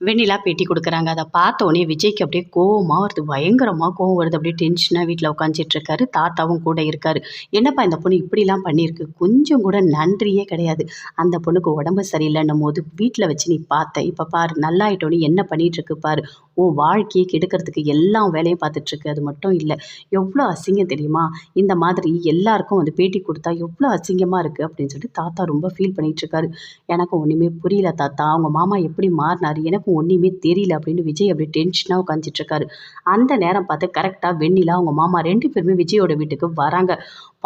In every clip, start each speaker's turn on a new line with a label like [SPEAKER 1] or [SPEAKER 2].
[SPEAKER 1] வெண்ணிலா பேட்டி கொடுக்குறாங்க. அதை பார்த்தோன்னே விஜய்க்கு அப்படியே கோவமாக வருது. பயங்கரமாக கோவம் வருது. அப்படியே டென்ஷனாக வீட்டில் உட்காந்துட்டுருக்காரு தாத்தாவும் கூட இருக்கார். என்னப்பா இந்த பொண்ணு இப்படிலாம் பண்ணியிருக்கு? கொஞ்சம் கூட நன்றியே கிடையாது. அந்த பொண்ணுக்கு உடம்பு சரியில்லைன்னும் போது வீட்டில் வச்சு நீ பார்த்த. இப்போ பாரு நல்லாயிட்டோன்னு என்ன பண்ணிகிட்ருக்கு பாரு. உன் வாழ்க்கையை கெடுக்கிறதுக்கு எல்லா வேலையும் பார்த்துட்ருக்கு. அது மட்டும் இல்லை எவ்வளோ அசிங்கம் தெரியுமா? இந்த மாதிரி எல்லாருக்கும் வந்து பேட்டி கொடுத்தா எவ்வளோ அசிங்கமாக இருக்குது அப்படின்னு சொல்லிட்டு தாத்தா ரொம்ப ஃபீல் பண்ணிகிட்ருக்காரு எனக்கு ஒன்றுமே புரியல தாத்தா. அவங்க மாமா எப்படி மாறினார்? எனக்கும் ஒன்றுமே தெரியல அப்படின்னு விஜய் அப்படியே டென்ஷனாக உட்காந்துட்ருக்காரு அந்த நேரம் பார்த்து கரெக்டாக வெண்ணிலா அவங்க மாமா ரெண்டு பேருமே விஜயோட வீட்டுக்கு வராங்க.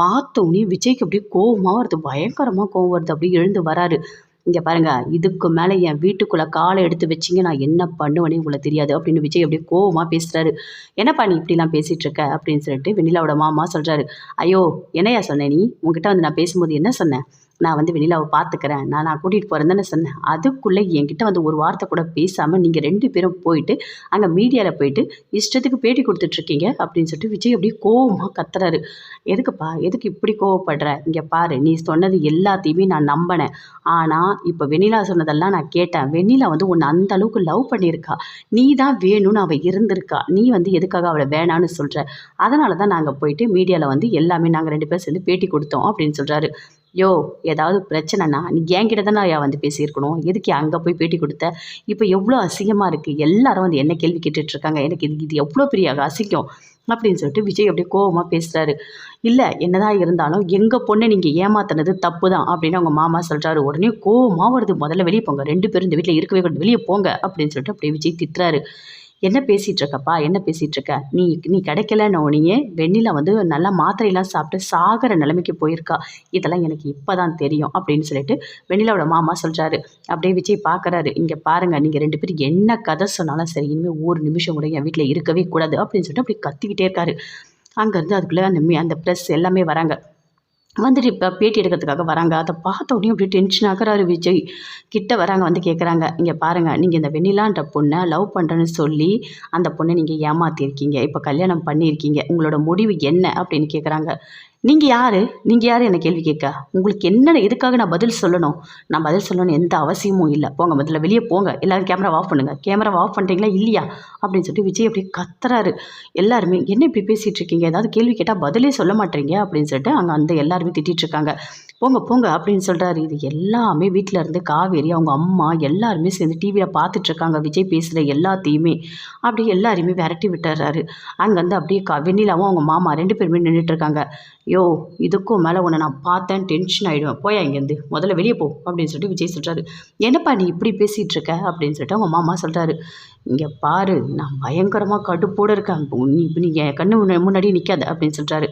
[SPEAKER 1] பார்த்தோன்னே விஜய்க்கு அப்படியே கோவமாக வருது. பயங்கரமாக கோவம் வருது. அப்படியே எழுந்து வராரு. இங்கே பாருங்கள் இதுக்கு மேலே என் வீட்டுக்குள்ளே காலை எடுத்து வச்சிங்க நான் என்ன பண்ணுவேனே உங்களுக்கு தெரியாது அப்படின்னு விஜய் அப்படியே கோவமாக பேசுகிறாரு என்னப்பா நீ இப்படிலாம் பேசிகிட்டு இருக்க? அப்படின்னு சொல்லிட்டு வெண்ணிலாவோட மாமா சொல்கிறாரு ஐயோ என்னையா சொன்னேன் நீ? உங்ககிட்ட வந்து நான் பேசும்போது என்ன சொன்னேன் நான் வந்து வெண்ணிலாவை பார்த்துக்கிறேன் நான் நான் கூட்டிகிட்டு போகிறேன் தானே சொன்னேன். அதுக்குள்ளே என்கிட்ட வந்து ஒரு வார்த்தை கூட பேசாமல் நீங்கள் ரெண்டு பேரும் போயிட்டு அங்கே மீடியாவில் போயிட்டு இஷ்டத்துக்கு பேட்டி கொடுத்துட்ருக்கீங்க அப்படின்னு சொல்லிட்டு விஜய் அப்படியே கோவமாக கத்துறாரு. எதுக்குப்பா எதுக்கு இப்படி கோவப்படுற? இங்கே பாரு நீ சொன்னது எல்லாத்தையுமே நான் நம்பினேன். ஆனால் இப்போ வெண்ணிலா சொன்னதெல்லாம் நான் கேட்டேன். வெண்ணிலா வந்து உன்னை அந்த அளவுக்கு லவ் பண்ணியிருக்கா. நீ தான் வேணும்னு அவள் இருந்திருக்கா. நீ வந்து எதுக்காக அவளை வேணான்னு சொல்கிற அதனால தான் நாங்கள் போயிட்டு மீடியாவில் வந்து எல்லாமே நாங்கள் ரெண்டு பேரும் சேர்ந்து பேட்டி கொடுத்தோம் அப்படின்னு சொல்கிறாரு யோ ஏதாவது பிரச்சனைனா நீ என்கிட்ட தானே ஐயா வந்து பேசியிருக்கணும். எதுக்கு அங்கே போய் பேட்டி கொடுத்த? இப்போ எவ்வளோ அசிங்கமாக இருக்குது எல்லாரும் வந்து என்ன கேள்வி கேட்டுட்ருக்காங்க? எனக்கு இது இது எவ்வளோ பெரிய அசிங்கம்? அப்படின்னு சொல்லிட்டு விஜய் அப்படியே கோபமாக பேசுகிறாரு இல்லை என்னதான் இருந்தாலும் எங்கள் பொண்ணை நீங்கள் ஏமாத்தினது தப்பு தான் அப்படின்னு அவங்க மாமா சொல்கிறாரு உடனே கோவமாக வருது. முதல்ல வெளியே போங்க. ரெண்டு பேரும் இந்த வீட்டில் இருக்கவே கூடாது. வெளியே போங்க அப்படின்னு சொல்லிட்டு அப்படியே விஜய் திட்டுறாரு. என்ன பேசிகிட்டு இருக்கப்பா என்ன பேசிகிட்டு இருக்க நீ நீ கிடைக்கலன்னு உடனே வெண்ணிலா வந்து நல்லா மாத்திரையெல்லாம் சாப்பிட்டு சாகிற நிலைமைக்கு போயிருக்கா. இதெல்லாம் எனக்கு இப்போ தான் தெரியும் அப்படின்னு சொல்லிட்டு வெண்ணிலாவோட மாமா சொல்கிறாரு அப்படியே விஜய் பார்க்குறாரு இங்கே பாருங்கள் நீங்கள் ரெண்டு பேரும் என்ன கதை சொன்னாலும் சரி இனிமேல் ஒரு நிமிஷம் கூட என் வீட்டில் இருக்கவே கூடாது அப்படின்னு சொல்லிட்டு அப்படி கத்திக்கிட்டே இருக்காரு. அங்கேருந்து அதுக்குள்ளே அந்த அந்த ப்ரெஸ் எல்லாமே வராங்க. வந்துட்டு இப்போ பேட்டி எடுக்கிறதுக்காக வராங்க. அதை பார்த்த உடனே அப்படியே டென்ஷன் ஆகிறாரு விஜய். கிட்ட வராங்க வந்து கேட்குறாங்க இங்கே பாருங்கள் நீங்கள் இந்த வெண்ணிலான்ற பொண்ணை லவ் பண்ணுறேன்னு சொல்லி அந்த பொண்ணை நீங்கள் ஏமாற்றிருக்கீங்க இப்போ கல்யாணம் பண்ணியிருக்கீங்க உங்களோட முடிவு என்ன? அப்படின்னு கேட்குறாங்க நீங்கள் யார்? நீங்கள் யார் என்ன கேள்வி கேட்க? உங்களுக்கு என்ன எதுக்காக நான் பதில் சொல்லணும்? நான் பதில் சொல்லணும்னு எந்த அவசியமும் இல்லை. போங்க முதல்ல வெளியே போங்க. எல்லாரும் கேமரா ஆஃப் பண்ணுங்கள் கேமரா ஆஃப் பண்ணுறீங்களா இல்லையா? அப்படின்னு சொல்லிட்டு விஜய் அப்படியே கத்துறாரு. எல்லாருமே என்ன இப்படி பேசிகிட்டு இருக்கீங்க? ஏதாவது கேள்வி கேட்டால் பதிலே சொல்ல மாட்டேறீங்க அப்படின்னு சொல்லிட்டு அங்கே அந்த எல்லாருமே திட்டிட்டு இருக்காங்க. போங்க போங்க அப்படின்னு சொல்கிறாரு இது எல்லாமே வீட்டில் இருந்து காவேரி அவங்க அம்மா எல்லாருமே சேர்ந்து டிவியில் பார்த்துட்ருக்காங்க விஜய் பேசுகிற எல்லாத்தையுமே. அப்படியே எல்லாரையுமே விரட்டி விட்டுறாரு. அங்கேருந்து அப்படியே கா வெண்ணிலாவும் அவங்க மாமா ரெண்டு பேருமே நின்றுட்டுருக்காங்க யோ இதுக்கும் மேலே உன்னை நான் பார்த்தேன் டென்ஷன் ஆகிடுவேன் போயா இங்கேருந்து? முதல்ல வெளியே போ அப்படின்னு சொல்லிட்டு விஜய் சொல்கிறாரு என்னப்பா நீ இப்படி பேசிகிட்டு இருக்க? அப்படின்னு சொல்லிட்டு அவங்க மாமா சொல்கிறாரு இங்கே பாரு நான் பயங்கரமாக கடுப்போடு இருக்கேன். நீ இப்போ நீங்கள் கண்ணு முன்னாடி நிற்காத அப்படின்னு சொல்கிறாரு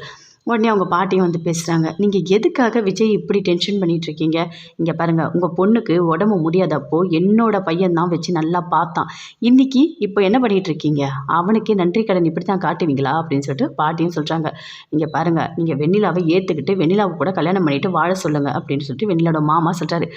[SPEAKER 1] உடனே அவங்க பாட்டியும் வந்து பேசுகிறாங்க நீங்கள் எதுக்காக விஜய் இப்படி டென்ஷன் பண்ணிகிட்ருக்கீங்க இங்கே பாருங்கள் உங்கள் பொண்ணுக்கு உடம்பு முடியாதப்போ என்னோடய பையன் தான் வச்சு நல்லா பார்த்தான். இன்றைக்கி இப்போ என்ன பண்ணிட்டு இருக்கீங்க அவனுக்கே நன்றி கடன் இப்படி தான் காட்டுவீங்களா? அப்படின்னு சொல்லிட்டு பாட்டியும் சொல்கிறாங்க இங்கே பாருங்கள் நீங்கள் வெண்ணிலாவை ஏற்றுக்கிட்டு வெண்ணிலாவை கூட கல்யாணம் பண்ணிட்டு வாழ சொல்லுங்கள் அப்படின்னு சொல்லிட்டு வெண்ணிலாவோட மாமா சொல்கிறாரு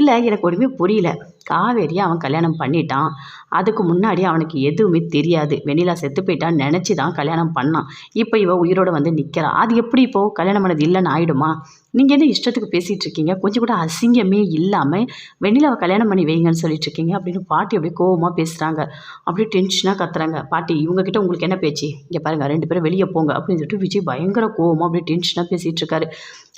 [SPEAKER 1] இல்லை எனக்கு ஒன்றுமே புரியல. காவேரியை அவன் கல்யாணம் பண்ணிட்டான். அதுக்கு முன்னாடி அவனுக்கு எதுவுமே தெரியாது. வெண்ணிலா செத்து போயிட்டான்னு நினச்சி தான் கல்யாணம் பண்ணான். இப்போ இவள் உயிரோட வந்து நிற்கிறா அது எப்படி இப்போது கல்யாணம் பண்ணது இல்லைன்னு ஆயிடுமா? நீங்கள் என்ன இஷ்டத்துக்கு பேசிகிட்டு இருக்கீங்க? கொஞ்சம் கூட அசிங்கமே இல்லாமல் வெண்ணிலாவை கல்யாணம் பண்ணி வைங்கன்னு சொல்லிட்டு இருக்கீங்க. அப்படின்னு பாட்டி அப்படியே கோவமாக பேசுகிறாங்க அப்படியே டென்ஷனாக கத்துறாங்க. பாட்டி இவங்ககிட்ட உங்களுக்கு என்ன பேச்சு? இங்கே பாருங்கள் ரெண்டு பேரும் வெளியே போங்க அப்படின்னு சொல்லிட்டு விஜய் பயங்கர கோவமாக அப்படியே டென்ஷனாக பேசிகிட்டு இருக்காரு.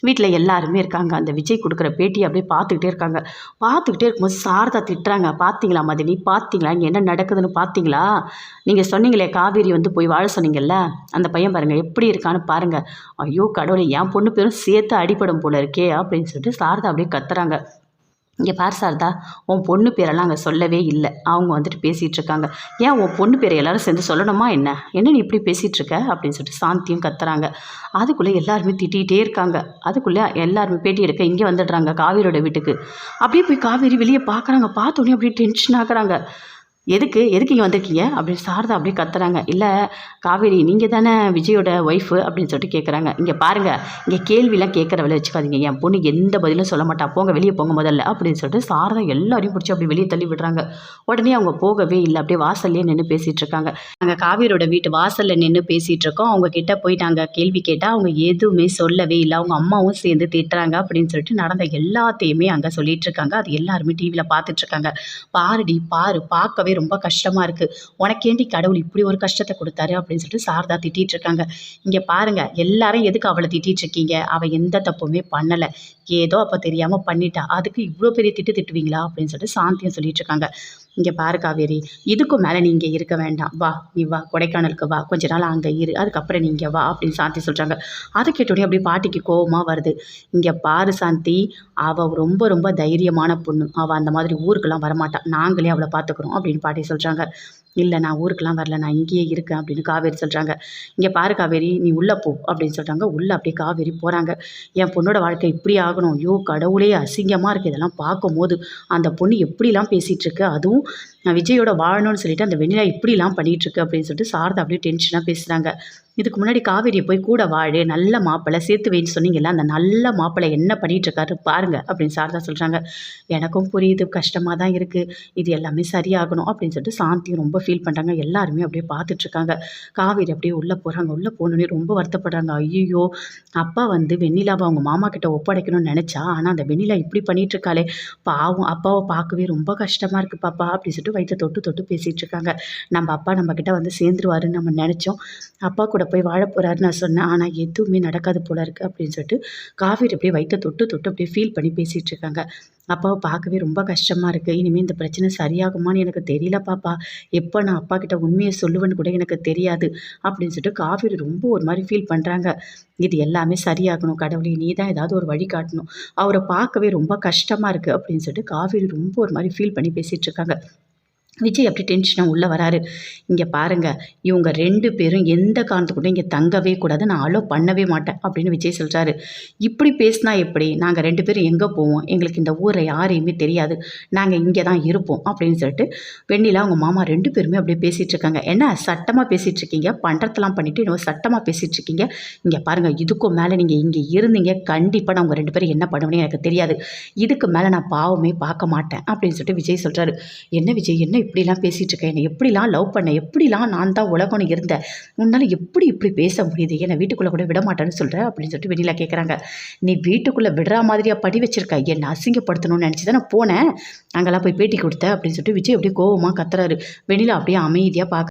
[SPEAKER 1] வீட்டில் எல்லாருமே இருக்காங்க. அந்த விஜய் கொடுக்குற பேட்டியை அப்படியே பார்த்துக்கிட்டே இருக்காங்க. பார்த்துக்கிட்டே இருக்கும்போது சாரதா திட்டுறாங்க. பார்த்தீங்களா மதினி? பார்த்தீங்களா இங்கே என்ன நடக்குதுன்னு பார்த்தீங்களா நீங்கள் சொன்னீங்களே காவேரி வந்து போய் வாழ சொன்னீங்கல்ல? அந்த பையன் பாருங்கள் எப்படி இருக்கான்னு பாருங்கள் ஐயோ கடவுளை என் பொண்ணு பேரும் சேர்த்து அடிப்படும் போல இருக்கே அப்படின்னு சொல்லிட்டு சாரதா அப்படியே கத்துறாங்க. இங்கே பார் சாரதா உன் பொண்ணு பேரெல்லாம் அங்கே சொல்லவே இல்லை. அவங்க வந்துட்டு பேசிகிட்டு இருக்காங்க. ஏன் உன் பொண்ணு பேரை எல்லாரும் சேர்ந்து சொல்லணுமா என்ன? என்ன நீ இப்படி பேசிகிட்டு இருக்க? அப்படின்னு சொல்லிட்டு சாந்தியும் கத்துறாங்க. அதுக்குள்ளே எல்லாருமே திட்டிகிட்டே இருக்காங்க. அதுக்குள்ளே எல்லாருமே பேட்டி எடுக்க இங்கே வந்துடுறாங்க காவேரியோட வீட்டுக்கு. அப்படியே போய் காவேரி வெளியே பார்க்குறாங்க பார்த்தோன்னே அப்படியே டென்ஷன் ஆகுறாங்க. எதுக்கு எதுக்கு இங்கே வந்திருக்கீங்க? அப்படின்னு சாரதா அப்படியே கத்துறாங்க. இல்லை காவேரி நீங்கள் தானே விஜயோட ஒய்ஃபு அப்படின்னு சொல்லிட்டு கேட்குறாங்க இங்கே பாருங்கள் இங்கே கேள்விலாம் கேட்குற வேலை வச்சுக்காதீங்க. என் பொண்ணு எந்த பதிலும் சொல்ல மாட்டா. போங்க வெளியே போங்க முதல்ல அப்படின்னு சொல்லிட்டு சாரதா எல்லாரையும் பிடிச்சி அப்படி வெளியே தள்ளி விடுறாங்க. உடனே அவங்க போகவே இல்லை. அப்படியே வாசல்லே நின்று பேசிகிட்டு இருக்காங்க. நாங்கள் காவேரியோட வீட்டு வாசலில் நின்று பேசிகிட்டு இருக்கோம். அவங்க கிட்ட போய் நாங்கள் கேள்வி கேட்டால் அவங்க எதுவுமே சொல்லவே இல்லை. அவங்க அம்மாவும் சேர்ந்து திட்டுறாங்க அப்படின்னு சொல்லிட்டு நடந்த எல்லாத்தையுமே அங்கே சொல்லிட்டு இருக்காங்க. அது எல்லாருமே டிவியில் பார்த்துட்டு இருக்காங்க. பாருடி பாரு பார்க்கவே பார்க்கவே ரொம்ப கஷ்டமாக இருக்குது உனக்கேண்டி கடவுள் இப்படி ஒரு கஷ்டத்தை கொடுத்தாரு அப்படின்னு சொல்லிட்டு சாரதா திட்டிகிட்டு இருக்காங்க. இங்கே பாருங்கள் எல்லாரும் எதுக்கு அவளை திட்டிகிட்டு இருக்கீங்க? அவள் எந்த தப்புமே பண்ணலை. ஏதோ அப்போ தெரியாமல் பண்ணிட்டா. அதுக்கு இவ்வளோ பெரிய திட்டு திட்டுவீங்களா? அப்படின்னு சொல்லிட்டு சாந்தியும் சொல்லிட்டு இருக்காங்க இங்கே பாரு காவேரி இதுக்கும் மேலே நீ இங்கே இருக்க வேண்டாம். வா நீ வா கொடைக்கானலுக்கு வா. கொஞ்ச நாள் அங்கே இரு. அதுக்கப்புறம் நீங்கள் வா அப்படின்னு சாந்தி சொல்கிறாங்க அதை கேட்டோடனே அப்படியே பாட்டிக்கு கோபமாக வருது. இங்கே பாரு சாந்தி அவள் ரொம்ப ரொம்ப தைரியமான பொண்ணு. அவள் அந்த மாதிரி ஊருக்கெல்லாம் வரமாட்டான் நாங்களே அவளை பார்த்துக்குறோம் அப்படின்னு பாட்டி சொல்கிறாங்க இல்லை நான் ஊருக்கெலாம் வரல. நான் இங்கேயே இருக்கேன் அப்படின்னு காவேரி சொல்கிறாங்க இங்கே பாரு காவேரி நீ உள்ளே போ அப்படின்னு சொல்கிறாங்க உள்ளே அப்படியே காவேரி போகிறாங்க என் பொண்ணோட வாழ்க்கை இப்படி ஆகணும் ஐயோ கடவுளே அசிங்கமாக இருக்குது இதெல்லாம் பார்க்கும்போது அந்த பொண்ணு எப்படிலாம் பேசிகிட்ருக்கு அதுவும் நான் விஜயோட வாழணும்னு சொல்லிட்டு அந்த வெண்ணிலா இப்படிலாம் பண்ணிகிட்ருக்கு அப்படின்னு சொல்லிட்டு சாரதா அப்படியே டென்ஷனாக பேசுகிறாங்க இதுக்கு முன்னாடி காவேரியை போய் கூட வாழு நல்ல மாப்பிள்ளை சேர்த்து வைன்னு சொன்னீங்கல்ல அந்த நல்ல மாப்பிள்ளை என்ன பண்ணிகிட்டு இருக்காரு பாருங்க அப்படின்னு சாரதா சொல்கிறாங்க எனக்கும் புரியுது கஷ்டமாக தான் இருக்குது இது எல்லாமே சரியாகணும் அப்படின்னு சொல்லிட்டு சாந்தியும் ரொம்ப ஃபீல் பண்ணுறாங்க எல்லாருமே அப்படியே பார்த்துட்ருக்காங்க காவேரி அப்படியே உள்ளே போகிறாங்க உள்ளே போனோடனே ரொம்ப வருத்தப்படுறாங்க. ஐயோ அப்பா வந்து வெண்ணிலாவை அவங்க மாமா கிட்ட ஒப்படைக்கணும்னு நினச்சா ஆனால் அந்த வெண்ணிலா இப்படி பண்ணிகிட்ருக்காளே பாவம் அப்பாவை பார்க்கவே ரொம்ப கஷ்டமாக இருக்குது பாப்பா அப்படின்னு சொல்லிட்டு வயிற்று தொட்டு தொட்டு பேசிகிட்டு இருக்காங்க. நம்ம அப்பா நம்மக்கிட்ட வந்து சேர்ந்துருவாருன்னு நம்ம நினச்சோம். அப்பா கூட போய் வாழ போகிறாருன்னு நான் சொன்னேன். ஆனால் எதுவுமே நடக்காது போல இருக்குது அப்படின்னு சொல்லிட்டு காவேரி அப்படியே வயிற்ற தொட்டு தொட்டு அப்படியே ஃபீல் பண்ணி பேசிகிட்டு இருக்காங்க. அப்பாவை பார்க்கவே ரொம்ப கஷ்டமாக இருக்குது இனிமேல் இந்த பிரச்சனை சரியாகுமான்னு எனக்கு தெரியல பாப்பா. எப்போ நான் அப்பா கிட்ட உண்மையை சொல்லுவேன்னு கூட எனக்கு தெரியாது அப்படின்னு சொல்லிட்டு காவேரி ரொம்ப ஒரு மாதிரி ஃபீல் பண்ணுறாங்க இது எல்லாமே சரியாகணும் கடவுளே நீ தான் ஏதாவது ஒரு வழி காட்டணும். அவரை பார்க்கவே ரொம்ப கஷ்டமாக இருக்குது அப்படின்னு சொல்லிட்டு காவேரி ரொம்ப ஒரு மாதிரி ஃபீல் பண்ணி பேசிகிட்டு இருக்காங்க. விஜய் அப்படி டென்ஷனாக உள்ளே வராரு. இங்கே பாருங்கள் இவங்க ரெண்டு பேரும் எந்த காரணத்துக்கூட இங்கே தங்கவே கூடாது நான் அலோ பண்ணவே மாட்டேன் அப்படின்னு விஜய் சொல்கிறாரு இப்படி பேசினா எப்படி? நாங்கள் ரெண்டு பேரும் எங்கே போவோம்? எங்களுக்கு இந்த ஊரை யாரையுமே தெரியாது. நாங்கள் இங்கே தான் இருப்போம் அப்படின்னு சொல்லிட்டு வெண்ணிலா அவங்க மாமா ரெண்டு பேருமே அப்படியே பேசிகிட்டு இருக்காங்க. என்ன? சட்டமாக பேசிகிட்டு இருக்கீங்க? பண்ணுறதெல்லாம் பண்ணிவிட்டு இன்னும் சட்டமாக பேசிகிட்டு இருக்கீங்க? இங்கே பாருங்கள் இதுக்கும் மேலே நீங்கள் இங்கே இருந்தீங்க. கண்டிப்பாக நான் உங்கள் ரெண்டு பேரும் என்ன பண்ணுவேன்னு எனக்கு தெரியாது. இதுக்கு மேலே நான் பாவமே பார்க்க மாட்டேன் அப்படின்னு சொல்லிட்டு விஜய் சொல்கிறாரு என்ன விஜய்? என்ன இப்படிலாம் பேசிகிட்டு இருக்கேன் என்னை எப்படிலாம் லவ் பண்ண? எப்படிலாம் நான் தான் உலகம்னு இருந்தேன் உன்னால் எப்படி இப்படி பேச முடியுது? என்னை வீட்டுக்குள்ளே கூட விட மாட்டேன்னு சொல்கிறேன் அப்படின்னு சொல்லிட்டு வெளியில் கேட்குறாங்க நீ வீட்டுக்குள்ளே விடுற மாதிரியாக படி வச்சிருக்க? என்னை அசிங்கப்படுத்தணும்னு நினச்சி தான் நான் போனேன். அங்கெல்லாம் போய் பேட்டி கொடுத்தேன் அப்படின்னு சொல்லிட்டு விஜய் அப்படியே கோவமாக கத்துறாரு. வெளியில் அப்படியே அமைதியாக பார்க்க